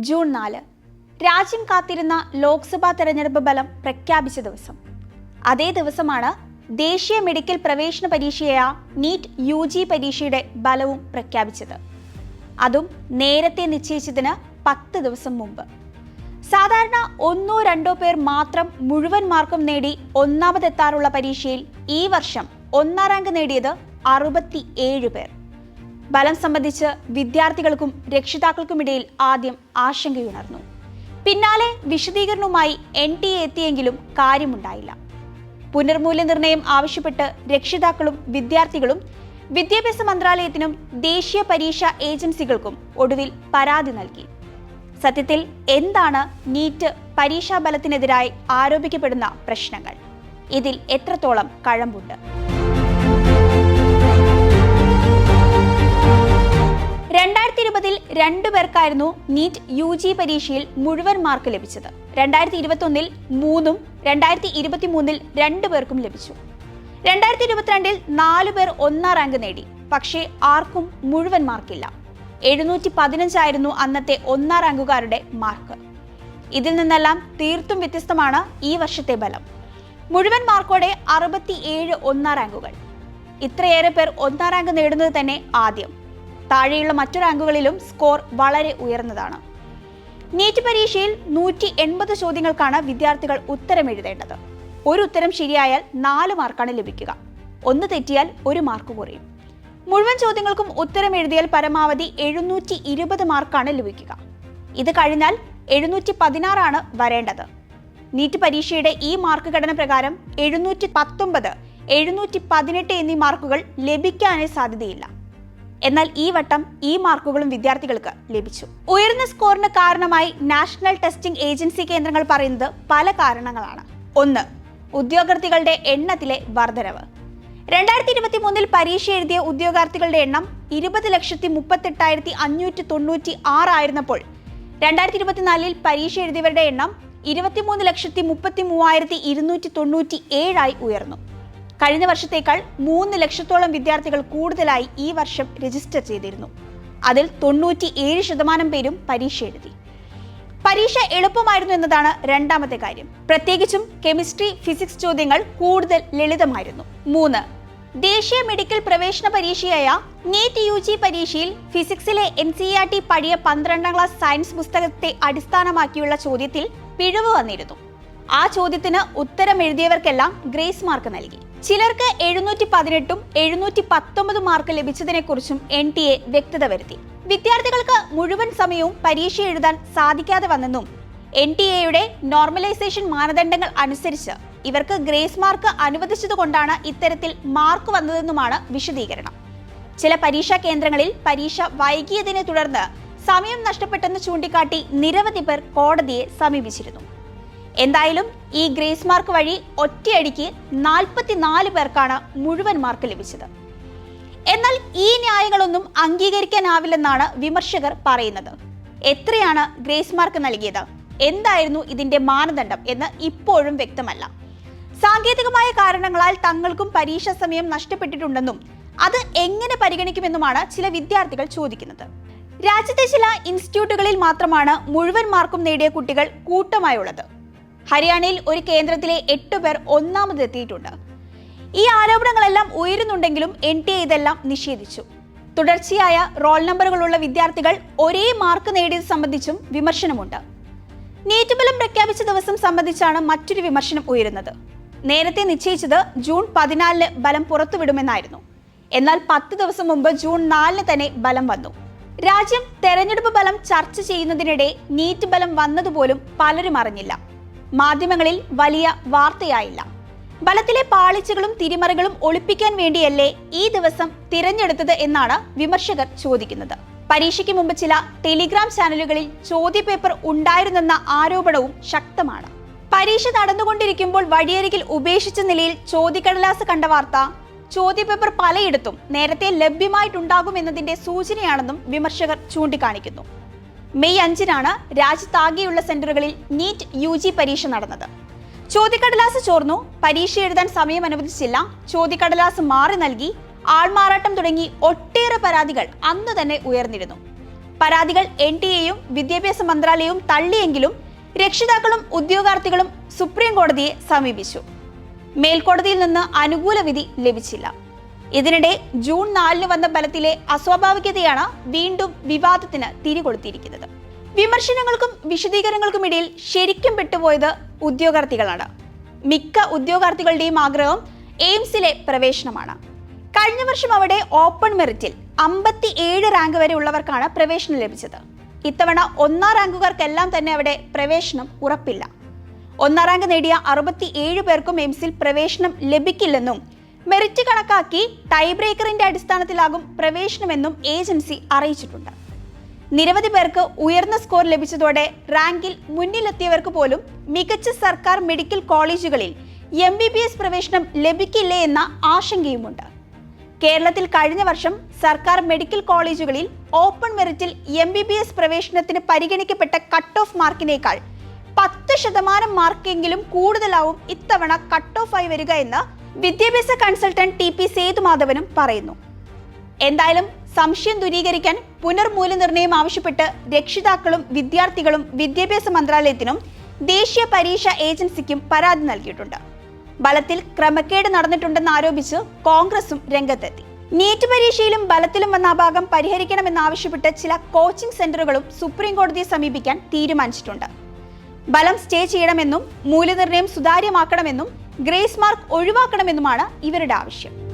June നാല്. രാജ്യം കാത്തിരുന്ന ലോക്സഭാ തെരഞ്ഞെടുപ്പ് ഫലം പ്രഖ്യാപിച്ച ദിവസം. അതേ ദിവസമാണ് ദേശീയ മെഡിക്കൽ പ്രവേശന പരീക്ഷയായ നീറ്റ് യു ജി പരീക്ഷയുടെ ഫലവും പ്രഖ്യാപിച്ചത്. അതും നേരത്തെ നിശ്ചയിച്ചതിന് പത്ത് ദിവസം മുമ്പ്. സാധാരണ ഒന്നോ രണ്ടോ പേർ മാത്രം മുഴുവൻ മാർക്കും നേടി ഒന്നാമതെത്താറുള്ള പരീക്ഷയിൽ ഈ വർഷം ഒന്നാം റാങ്ക് നേടിയത് അറുപത്തി ഏഴ് പേർ. ഫലം സംബന്ധിച്ച് വിദ്യാർത്ഥികൾക്കും രക്ഷിതാക്കൾക്കുമിടയിൽ ആദ്യം ആശങ്കയുണർന്നു. പിന്നാലെ വിശദീകരണവുമായി എൻ ടി എ എത്തിയെങ്കിലും കാര്യമുണ്ടായില്ല. പുനർമൂല്യനിർണയം ആവശ്യപ്പെട്ട് രക്ഷിതാക്കളും വിദ്യാർത്ഥികളും വിദ്യാഭ്യാസ മന്ത്രാലയത്തിനും ദേശീയ പരീക്ഷാ ഏജൻസികൾക്കും ഒടുവിൽ പരാതി നൽകി. സത്യത്തിൽ എന്താണ് നീറ്റ് പരീക്ഷാ ബലത്തിനെതിരായി ആരോപിക്കപ്പെടുന്ന പ്രശ്നങ്ങൾ? ഇതിൽ എത്രത്തോളം കഴമ്പുണ്ട്? രണ്ടായിരത്തി ഇരുപതിൽ രണ്ടു പേർക്കായിരുന്നു നീറ്റ് യു ജി പരീക്ഷയിൽ മുഴുവൻ മാർക്ക് ലഭിച്ചത്. രണ്ടായിരത്തി ഇരുപത്തി ഒന്നിൽ മൂന്നും രണ്ടായിരത്തി ഇരുപത്തി മൂന്നിൽ രണ്ടു പേർക്കും ലഭിച്ചു. രണ്ടായിരത്തി ഇരുപത്തിരണ്ടിൽ നാലു പേർ ഒന്നാം റാങ്ക് നേടി പക്ഷേ ആർക്കും മുഴുവൻ മാർക്കില്ല. എഴുന്നൂറ്റി പതിനഞ്ചായിരുന്നു അന്നത്തെ ഒന്നാം റാങ്കുകാരുടെ മാർക്ക്. ഇതിൽ നിന്നെല്ലാം തീർത്തും വ്യത്യസ്തമാണ് ഈ വർഷത്തെ ബലം. മുഴുവൻ മാർക്കോടെ അറുപത്തി ഏഴ് ഒന്നാം റാങ്കുകൾ. ഇത്രയേറെ പേർ ഒന്നാം റാങ്ക് നേടുന്നത് തന്നെ ആദ്യം. താഴെയുള്ള മറ്റു റാങ്കുകളിലും സ്കോർ വളരെ ഉയർന്നതാണ്. നീറ്റ് പരീക്ഷയിൽ നൂറ്റി എൺപത് ചോദ്യങ്ങൾക്കാണ് വിദ്യാർത്ഥികൾ ഉത്തരം എഴുതേണ്ടത്. ഒരു ഉത്തരം ശരിയായാൽ നാല് മാർക്കാണ് ലഭിക്കുക. ഒന്ന് തെറ്റിയാൽ ഒരു മാർക്ക് കുറയും. മുഴുവൻ ചോദ്യങ്ങൾക്കും ഉത്തരം എഴുതിയാൽ പരമാവധി എഴുന്നൂറ്റി ഇരുപത് മാർക്കാണ് ലഭിക്കുക. ഇത് കഴിഞ്ഞാൽ എഴുന്നൂറ്റി പതിനാറാണ് വരേണ്ടത്. നീറ്റ് പരീക്ഷയുടെ ഈ മാർക്ക് ഘടന പ്രകാരം എഴുന്നൂറ്റി പത്തൊമ്പത് എഴുന്നൂറ്റി പതിനെട്ട് എന്നീ മാർക്കുകൾ ലഭിക്കാനേ സാധ്യതയില്ല. എന്നാൽ ഈ വട്ടം ഈ മാർക്കുകളും വിദ്യാർത്ഥികൾക്ക് ലഭിച്ചു. ഉയർന്ന സ്കോറിന് കാരണമായി നാഷണൽ ടെസ്റ്റിംഗ് ഏജൻസി കേന്ദ്രങ്ങൾ പറയുന്നത് പല കാരണങ്ങളാണ്. ഒന്ന് ഉദ്യോഗാർത്ഥികളുടെ എണ്ണത്തിലെ വർധനവ്. രണ്ടായിരത്തി ഇരുപത്തി മൂന്നിൽ പരീക്ഷ എഴുതിയ ഉദ്യോഗാർത്ഥികളുടെ എണ്ണം ഇരുപത് ലക്ഷത്തി മുപ്പത്തെട്ടായിരത്തി അഞ്ഞൂറ്റി തൊണ്ണൂറ്റി ആറായിരുന്നപ്പോൾ രണ്ടായിരത്തി ഇരുപത്തിനാലിൽ പരീക്ഷ എഴുതിയവരുടെ എണ്ണം ഇരുപത്തിമൂന്ന് ലക്ഷത്തി മുപ്പത്തി മൂവായിരത്തി ഇരുന്നൂറ്റി തൊണ്ണൂറ്റി ഏഴായി ഉയർന്നു. കഴിഞ്ഞ വർഷത്തേക്കാൾ മൂന്ന് ലക്ഷത്തോളം വിദ്യാർത്ഥികൾ കൂടുതലായി ഈ വർഷം രജിസ്റ്റർ ചെയ്തിരുന്നു. അതിൽ തൊണ്ണൂറ്റി ഏഴ് ശതമാനം പേരും പരീക്ഷ എഴുതി. പരീക്ഷ എളുപ്പമായിരുന്നു എന്നതാണ് രണ്ടാമത്തെ കാര്യം. പ്രത്യേകിച്ചും കെമിസ്ട്രി ഫിസിക്സ് ചോദ്യങ്ങൾ കൂടുതൽ ലളിതമായിരുന്നു. മൂന്ന് ദേശീയ മെഡിക്കൽ പ്രവേശന പരീക്ഷയായ നീറ്റ് യു ജി പരീക്ഷയിൽ ഫിസിക്സിലെ എൻ സി ആർ ടി പഴയ പന്ത്രണ്ടാം ക്ലാസ് സയൻസ് പുസ്തകത്തെ അടിസ്ഥാനമാക്കിയുള്ള ചോദ്യത്തിൽ പിഴവ് വന്നിരുന്നു. ആ ചോദ്യത്തിന് ഉത്തരം എഴുതിയവർക്കെല്ലാം ഗ്രേസ് മാർക്ക് നൽകി. ചിലർക്ക് എഴുന്നൂറ്റി പതിനെട്ടും എഴുന്നൂറ്റി പത്തൊമ്പത് മാർക്ക് ലഭിച്ചതിനെക്കുറിച്ചും എൻ ടി എ വ്യക്തത വരുത്തി. വിദ്യാർത്ഥികൾക്ക് മുഴുവൻ സമയവും പരീക്ഷ എഴുതാൻ സാധിക്കാതെ വന്നെന്നും എൻ ടി എയുടെ നോർമലൈസേഷൻ മാനദണ്ഡങ്ങൾ അനുസരിച്ച് ഇവർക്ക് ഗ്രേസ് മാർക്ക് അനുവദിച്ചതുകൊണ്ടാണ് ഇത്തരത്തിൽ മാർക്ക് വന്നതെന്നുമാണ് വിശദീകരണം. ചില പരീക്ഷാ കേന്ദ്രങ്ങളിൽ പരീക്ഷ വൈകിയതിനെ തുടർന്ന് സമയം നഷ്ടപ്പെട്ടെന്ന് ചൂണ്ടിക്കാട്ടി നിരവധി പേർ കോടതിയെ സമീപിച്ചിരുന്നു. എന്തായാലും ഈ ഗ്രേസ് മാർക്ക് വഴി ഒറ്റയടിക്ക് നാൽപ്പത്തിനാല് പേർക്കാണ് മുഴുവൻ മാർക്ക് ലഭിച്ചത്. എന്നാൽ ഈ ന്യായങ്ങളൊന്നും അംഗീകരിക്കാനാവില്ലെന്നാണ് വിമർശകർ പറയുന്നത്. എത്രയാണ് ഗ്രേസ് മാർക്ക് നൽകിയത്? എന്തായിരുന്നു ഇതിന്റെ മാനദണ്ഡം എന്ന് ഇപ്പോഴും വ്യക്തമല്ല. സാങ്കേതികമായ കാരണങ്ങളാൽ തങ്ങൾക്കും പരീക്ഷാ സമയം നഷ്ടപ്പെട്ടിട്ടുണ്ടെന്നും അത് എങ്ങനെ പരിഗണിക്കുമെന്നുമാണ് ചില വിദ്യാർത്ഥികൾ ചോദിക്കുന്നത്. രാജ്യത്തെ ചില ഇൻസ്റ്റിറ്റ്യൂട്ടുകളിൽ മാത്രമാണ് മുഴുവൻ മാർക്കും നേടിയ കുട്ടികൾ കൂട്ടമായുള്ളത്. ഹരിയാനയിൽ ഒരു കേന്ദ്രത്തിലെ എട്ട് പേർ ഒന്നാമതെത്തിയിട്ടുണ്ട്. ഈ ആരോപണങ്ങളെല്ലാം ഉയരുന്നുണ്ടെങ്കിലും എൻ ടി എ ഇതെല്ലാം നിഷേധിച്ചു. തുടർച്ചയായ റോൾ നമ്പറുകളുള്ള വിദ്യാർത്ഥികൾ ഒരേ മാർക്ക് നേടിയത് സംബന്ധിച്ചും വിമർശനമുണ്ട്. നീറ്റ് ഫലം പ്രഖ്യാപിച്ച ദിവസം സംബന്ധിച്ചാണ് മറ്റൊരു വിമർശനം ഉയരുന്നത്. നേരത്തെ നിശ്ചയിച്ചത് ജൂൺ പതിനാലിന് ബലം പുറത്തുവിടുമെന്നായിരുന്നു. എന്നാൽ പത്ത് ദിവസം മുമ്പ് ജൂൺ നാലിന് തന്നെ ബലം വന്നു. രാജ്യം തെരഞ്ഞെടുപ്പ് ബലം ചർച്ച ചെയ്യുന്നതിനിടെ നീറ്റ് ബലം വന്നതുപോലും പലരും അറിഞ്ഞില്ല. മാധ്യമങ്ങളിൽ വലിയ വാർത്തയായില്ല. ബലത്തിലെ പാളിച്ചകളും തിരിമറികളും ഒളിപ്പിക്കാൻ വേണ്ടിയല്ലേ ഈ ദിവസം തിരഞ്ഞെടുത്തത് എന്നാണ് വിമർശകർ ചോദിക്കുന്നത്. പരീക്ഷയ്ക്ക് മുമ്പ് ചില ടെലിഗ്രാം ചാനലുകളിൽ ചോദ്യപേപ്പർ ഉണ്ടായിരുന്നെന്ന ആരോപണവും ശക്തമാണ്. പരീക്ഷ നടന്നുകൊണ്ടിരിക്കുമ്പോൾ വഴിയരികിൽ ഉപേക്ഷിച്ച നിലയിൽ ചോദ്യക്കടലാസ് കണ്ട വാർത്ത ചോദ്യപേപ്പർ പലയിടത്തും നേരത്തെ ലഭ്യമായിട്ടുണ്ടാകുമെന്നതിന്റെ സൂചനയാണെന്നും വിമർശകർ ചൂണ്ടിക്കാണിക്കുന്നു. മെയ് അഞ്ചിനാണ് രാജ്യത്താകെയുള്ള സെന്ററുകളിൽ നീറ്റ് യു ജി പരീക്ഷ നടന്നത്. ചോദ്യക്കടലാസ് ചോർന്നു പരീക്ഷ എഴുതാൻ സമയം അനുവദിച്ചില്ല ചോദ്യക്കടലാസ് മാറി നൽകി ആൾമാറാട്ടം തുടങ്ങി ഒട്ടേറെ പരാതികൾ അന്ന് തന്നെ ഉയർന്നിരുന്നു. പരാതികൾ എൻ ടി എയും വിദ്യാഭ്യാസ മന്ത്രാലയവും തള്ളിയെങ്കിലും രക്ഷിതാക്കളും ഉദ്യോഗാർത്ഥികളും സുപ്രീം കോടതിയെ സമീപിച്ചു. മേൽക്കോടതിയിൽ നിന്ന് അനുകൂല വിധി ലഭിച്ചില്ല. ഇതിനിടെ ജൂൺ നാലിന് വന്ന ബലത്തിലെ അസ്വാഭാവികതയാണ് വീണ്ടും വിവാദത്തിന് തിരികൊളുത്തിയിരിക്കുന്നത്. വിമർശനങ്ങൾക്കും വിശദീകരണങ്ങൾക്കും ഇടയിൽ ശരിക്കും പെട്ടുപോയത് ഉദ്യോഗാർത്ഥികളാണ്. മിക്ക ഉദ്യോഗാർത്ഥികളുടെയും ആഗ്രഹം എയിംസിലെ പ്രവേശനമാണ്. കഴിഞ്ഞ വർഷം അവിടെ ഓപ്പൺ മെറിറ്റിൽ അമ്പത്തി ഏഴ് റാങ്ക് വരെ ഉള്ളവർക്കാണ് പ്രവേശനം ലഭിച്ചത്. ഇത്തവണ ഒന്നാം റാങ്കുകാർക്കെല്ലാം തന്നെ അവിടെ പ്രവേശനം ഉറപ്പില്ല. ഒന്നാം റാങ്ക് നേടിയ അറുപത്തി ഏഴ് പേർക്കും എയിംസിൽ പ്രവേശനം ലഭിക്കില്ലെന്നും മെറിറ്റ് കണക്കാക്കി ടൈ ബ്രേക്കറിന്റെ അടിസ്ഥാനത്തിലാകും പ്രവേശനമെന്നും ഏജൻസി അറിയിച്ചിട്ടുണ്ട്. നിരവധി പേർക്ക് ഉയർന്ന സ്കോർ ലഭിച്ചതോടെ റാങ്കിൽ മുന്നിലെത്തിയവർക്ക് പോലും മികച്ച സർക്കാർ മെഡിക്കൽ കോളേജുകളിൽ എം ബി ബി എസ് പ്രവേശനം ലഭിക്കില്ലേ എന്ന ആശങ്കയുമുണ്ട്. കേരളത്തിൽ കഴിഞ്ഞ വർഷം സർക്കാർ മെഡിക്കൽ കോളേജുകളിൽ ഓപ്പൺ മെറിറ്റിൽ എം ബി ബി എസ് പ്രവേശനത്തിന് പരിഗണിക്കപ്പെട്ട കട്ട് ഓഫ് മാർക്കിനേക്കാൾ പത്ത് ശതമാനം മാർക്കെങ്കിലും കൂടുതലാവും ഇത്തവണ കട്ട് ഓഫ് ആയി വരിക എന്ന് വിദ്യാഭ്യാസ കൺസൾട്ടന്റ് ടി പി സേതുമാധവനും പറയുന്നു. എന്തായാലും സംശയം ദൂരീകരിക്കാൻ പുനർമൂല്യനിർണയം ആവശ്യപ്പെട്ട് രക്ഷിതാക്കളും വിദ്യാർത്ഥികളും വിദ്യാഭ്യാസ മന്ത്രാലയത്തിനും ദേശീയ പരീക്ഷ ഏജൻസിക്കും പരാതി നൽകിയിട്ടുണ്ട്. ബലത്തിൽ ക്രമക്കേട് നടന്നിട്ടുണ്ടെന്ന് ആരോപിച്ച് കോൺഗ്രസും രംഗത്തെത്തി. നീറ്റ് പരീക്ഷയിലും ബലത്തിലും വന്ന അഭാഗം പരിഹരിക്കണമെന്നാവശ്യപ്പെട്ട് ചില കോച്ചിംഗ് സെന്ററുകളും സുപ്രീം കോടതിയെ സമീപിക്കാൻ തീരുമാനിച്ചിട്ടുണ്ട്. ബലം സ്റ്റേ ചെയ്യണമെന്നും മൂല്യനിർണയം സുതാര്യമാക്കണമെന്നും ഗ്രേസ് മാർക്ക് ഒഴിവാക്കണമെന്നുമാണ് ഇവരുടെ ആവശ്യം.